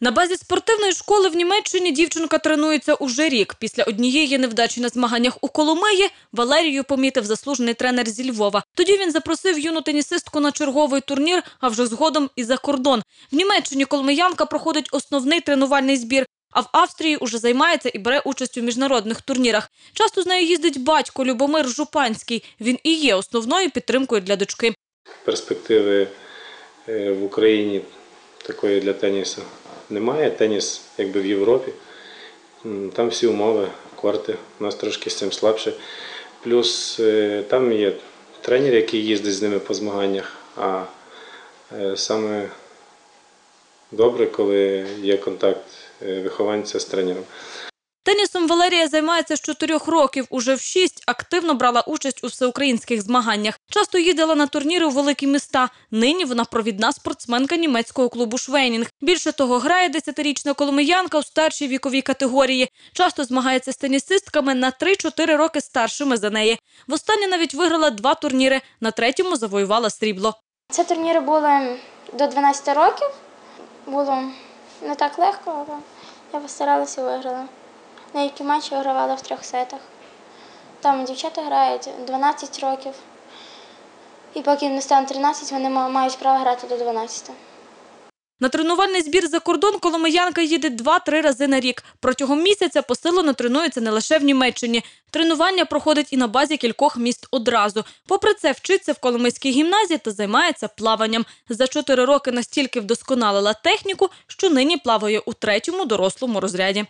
На базі спортивної школи в Німеччині дівчинка тренується уже рік. Після однієї невдачі на змаганнях у Коломиї Валерію помітив заслужений тренер зі Львова. Тоді він запросив юну тенісистку на черговий турнір, а вже згодом і за кордон. В Німеччині коломиянка проходить основний тренувальний збір. А в Австрії уже займається і бере участь у міжнародних турнірах. Часто з нею їздить батько Любомир Жупанський. Він і є основною підтримкою для дочки. перспективи е, в Україні такої для тенісу немає. Теніс якби в Європі. Там всі умови, корти, у нас трошки з цим слабше. Плюс е, там є тренер, який їздить з ними по змаганнях. А е, саме добре, коли є контакт е, вихованця з тренером. Тенісом Валерія займається з чотирьох років. Уже в шість активно брала участь у всеукраїнських змаганнях. Часто їздила на турніри у великі міста. Нині вона провідна спортсменка німецького клубу Швейнінг. Більше того, грає десятирічна коломиянка у старшій віковій категорії. Часто змагається з тенісистками на 3-4 роки старшими за неї. Востаннє навіть виграла два турніри. На третьому завоювала срібло. Це турніри були до 12 років. Було не так легко, але я постаралася і виграла. На які матчі я гравала в трьох сетах. Там дівчата грають 12 років. І поки не стане 13, вони мають право грати до 12. На тренувальний збір за кордон коломиянка їде 2-3 рази на рік. Протягом місяця посилено тренується не лише в Німеччині. Тренування проходить і на базі кількох міст одразу. Попри це, вчиться в Коломийській гімназії та займається плаванням. За 4 роки настільки вдосконалила техніку, що нині плаває у третьому дорослому розряді.